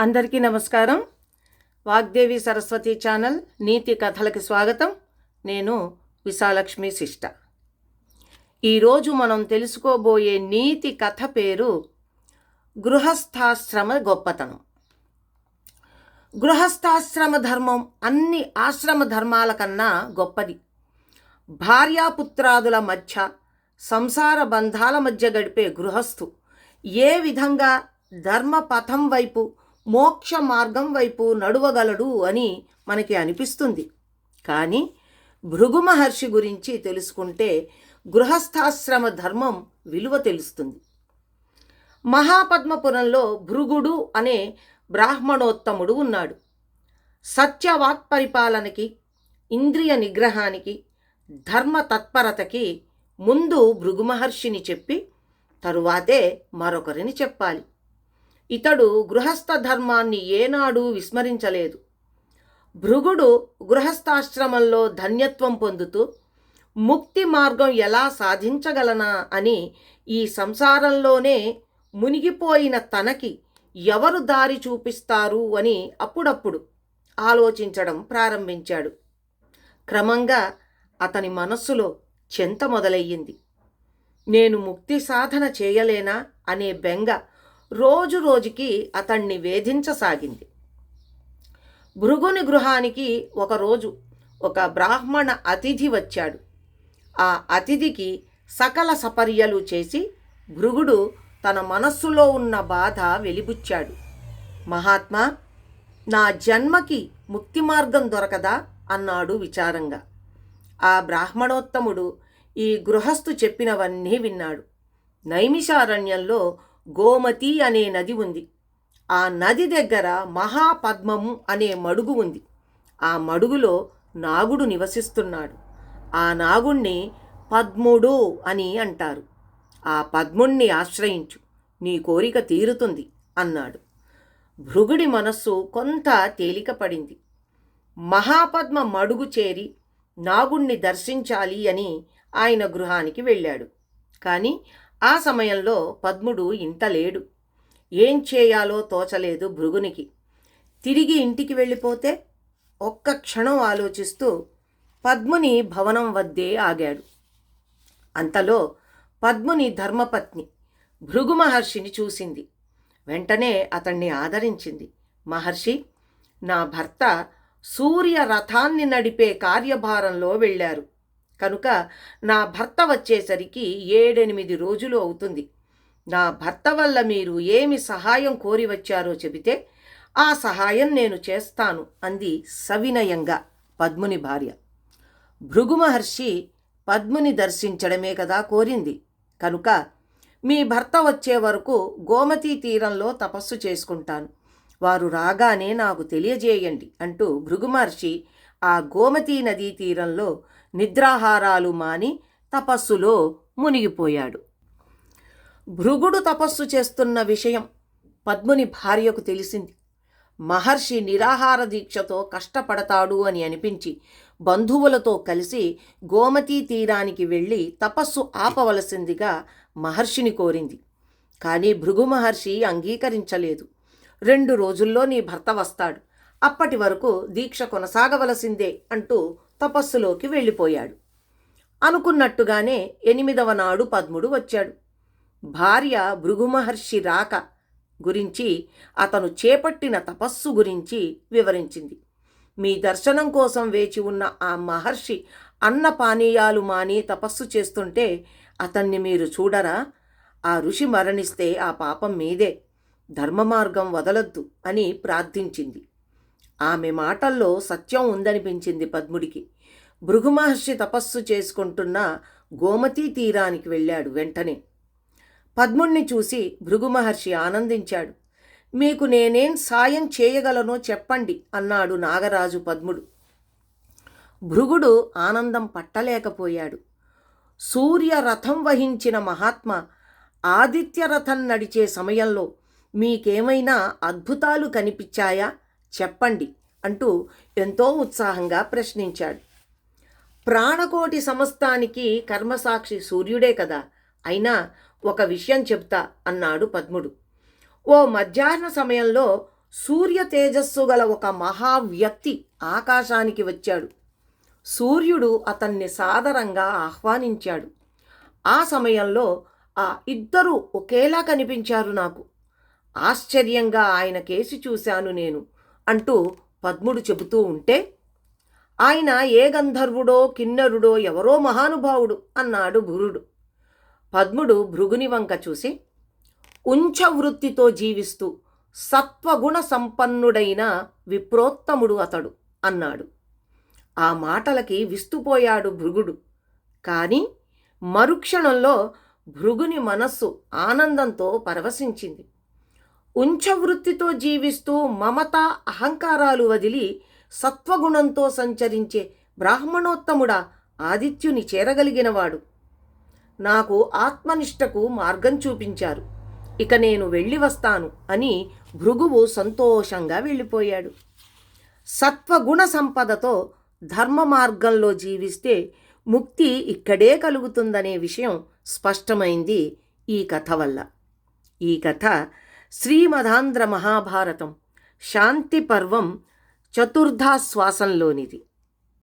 అందరికీ నమస్కారం. వాగ్దేవి సరస్వతి ఛానల్ నీతి కథలకి స్వాగతం. నేను విశాలక్ష్మి శిష్ట. ఈరోజు మనం తెలుసుకోబోయే నీతి కథ పేరు గృహస్థాశ్రమ గొప్పతనం. గృహస్థాశ్రమ ధర్మం అన్ని ఆశ్రమ ధర్మాల కన్నా గొప్పది. భార్యాపుత్రాదుల మధ్య సంసార బంధాల మధ్య గడిపే గృహస్థు ఏ విధంగా ధర్మ పథం వైపు మోక్ష మార్గం వైపు నడువగలడు అని మనకి అనిపిస్తుంది. కానీ భృగు మహర్షి గురించి తెలుసుకుంటే గృహస్థాశ్రమ ధర్మం విలువ తెలుస్తుంది. మహాపద్మపురంలో భృగుడు అనే బ్రాహ్మణోత్తముడు ఉన్నాడు. సత్యవాక్ పరిపాలనకి ఇంద్రియ నిగ్రహానికి ధర్మ తత్పరతకి ముందు భృగు మహర్షిని చెప్పి తరువాతే మరొకరిని చెప్పాలి. ఇతడు గృహస్థ ధర్మాన్ని ఏనాడూ విస్మరించలేదు. భృగుడు గృహస్థాశ్రమంలో ధన్యత్వం పొందుతూ ముక్తి మార్గం ఎలా సాధించగలనా? అని ఈ సంసారంలోనే మునిగిపోయిన తనకి ఎవరు దారి చూపిస్తారు అని అప్పుడప్పుడు ఆలోచించడం ప్రారంభించాడు. క్రమంగా అతని మనస్సులో చెంత మొదలయ్యింది. నేను ముక్తి సాధన చేయలేనా? అనే బెంగ రోజు రోజుకి అతన్ని వేధించసాగింది. భృగుని గృహానికి ఒకరోజు ఒక బ్రాహ్మణ అతిథి వచ్చాడు. ఆ అతిథికి సకల సపర్యలు చేసి భృగుడు తన మనస్సులో ఉన్న బాధ వెలిబుచ్చాడు. మహాత్మా నా జన్మకి ముక్తి మార్గం దొరకదా? అన్నాడు విచారంగా. ఆ బ్రాహ్మణోత్తముడు ఈ గృహస్థు చెప్పినవన్నీ విన్నాడు. నైమిషారణ్యంలో గోమతి అనే నది ఉంది. ఆ నది దగ్గర మహాపద్మము అనే మడుగు ఉంది. ఆ మడుగులో నాగుడు నివసిస్తున్నాడు. ఆ నాగుణ్ణి పద్ముడు అని అంటారు. ఆ పద్ముణ్ణి ఆశ్రయించు. నీ కోరిక తీరుతుంది అన్నాడు. భృగుడి మనస్సు కొంత తేలికపడింది. మహాపద్మ మడుగు చేరి నాగుణ్ణి దర్శించాలి అని ఆయన గృహానికి వెళ్ళాడు. కానీ ఆ సమయంలో పద్ముడు ఇంట లేడు. ఏం చేయాలో తోచలేదు భృగునికి. తిరిగి ఇంటికి వెళ్ళిపోతే ఒక్క క్షణం ఆలోచిస్తూ పద్ముని భవనం వద్దే ఆగాడు. అంతలో పద్ముని ధర్మపత్ని భృగు మహర్షిని చూసింది. వెంటనే అతన్ని ఆదరించింది. మహర్షి నా భర్త సూర్య రథాన్ని నడిపే కార్యభారంలో వెళ్ళారు. కనుక నా భర్త వచ్చేసరికి ఏడెనిమిది రోజులు అవుతుంది. నా భర్త వల్ల మీరు ఏమి సహాయం కోరి వచ్చారో చెబితే ఆ సహాయం నేను చేస్తాను అంది సవినయంగా పద్ముని భార్య. భృగు మహర్షి పద్ముని దర్శించడమే కదా కోరింది. కనుక మీ భర్త వచ్చే వరకు గోమతీ తీరంలో తపస్సు చేసుకుంటాను. వారు రాగానే నాకు తెలియజేయండి అంటూ భృగు మహర్షి ఆ గోమతీ నదీ తీరంలో నిద్రాహారాలు మాని తపస్సులో మునిగిపోయాడు. భృగుడు తపస్సు చేస్తున్న విషయం పద్ముని భార్యకు తెలిసింది. మహర్షి నిరాహార దీక్షతో కష్టపడతాడు అని అనిపించి బంధువులతో కలిసి గోమతీ తీరానికి వెళ్ళి తపస్సు ఆపవలసిందిగా మహర్షిని కోరింది. కానీ భృగు మహర్షి అంగీకరించలేదు. రెండు రోజుల్లో నీ భర్త వస్తాడు. అప్పటి వరకు దీక్ష కొనసాగవలసిందే అంటూ తపస్సులోకి వెళ్ళిపోయాడు. అనుకున్నట్టుగానే ఎనిమిదవ నాడు పద్ముడు వచ్చాడు. భార్య భృగుమహర్షి రాక గురించి అతను చేపట్టిన తపస్సు గురించి వివరించింది. మీ దర్శనం కోసం వేచి ఉన్న ఆ మహర్షి అన్న పానీయాలు మాని తపస్సు చేస్తుంటే అతన్ని మీరు చూడరా? ఆ ఋషి మరణిస్తే ఆ పాపం మీదే. ధర్మ మార్గం వదలొద్దు అని ప్రార్థించింది. ఆమె మాటల్లో సత్యం ఉందనిపించింది పద్ముడికి. భృగు మహర్షి తపస్సు చేసుకుంటున్న గోమతీ తీరానికి వెళ్ళాడు వెంటనే. పద్ముణ్ణి చూసి భృగు మహర్షి ఆనందించాడు. మీకు నేనేం సాయం చేయగలనో చెప్పండి అన్నాడు నాగరాజు పద్ముడు. భృగుడు ఆనందం పట్టలేకపోయాడు. సూర్య రథం వహించిన మహాత్మ ఆదిత్య రథం నడిచే సమయంలో మీకేమైనా అద్భుతాలు కనిపించాయా? చెప్పండి అంటూ ఎంతో ఉత్సాహంగా ప్రశ్నించాడు. ప్రాణకోటి సమస్తానికి కర్మసాక్షి సూర్యుడే కదా అయినా ఒక విషయం చెప్తా అన్నాడు పద్ముడు. ఓ మధ్యాహ్న సమయంలో సూర్య తేజస్సు గల ఒక మహావ్యక్తి ఆకాశానికి వచ్చాడు. సూర్యుడు అతన్ని సాదరంగా ఆహ్వానించాడు. ఆ సమయంలో ఆ ఇద్దరూ ఒకేలా కనిపించారు నాకు. ఆశ్చర్యంగా ఆయన కేసి చూశాను నేను. అంటూ పద్ముడు చెబుతూ ఉంటే ఆయన ఏ గంధర్వుడో కిన్నరుడో ఎవరో మహానుభావుడు అన్నాడు భురుడు. పద్ముడు భృగుని వంక చూసి ఉంచ వృత్తితో జీవిస్తూ సత్వగుణ సంపన్నుడైన విప్రోత్తముడు అతడు అన్నాడు. ఆ మాటలకి విస్తుపోయాడు భృగుడు. కానీ మరుక్షణంలో భృగుని మనస్సు ఆనందంతో పరవశించింది. ఉంచవృత్తితో జీవిస్తూ మమత అహంకారాలు వదిలి సత్వగుణంతో సంచరించే బ్రాహ్మణోత్తముడా ఆదిత్యుని చేరగలిగినవాడు. నాకు ఆత్మనిష్టకు మార్గం చూపించారు. ఇక నేను వెళ్ళి వస్తాను అని భృగువు సంతోషంగా వెళ్ళిపోయాడు. సత్వగుణ సంపదతో ధర్మ మార్గంలో జీవిస్తే ముక్తి ఇక్కడే కలుగుతుందనే విషయం స్పష్టమైంది ఈ కథ వల్ల. ఈ కథ శ్రీమదాంధ్ర మహాభారతం శాంతి పర్వం చతుర్థాశ్వాసంలోనిది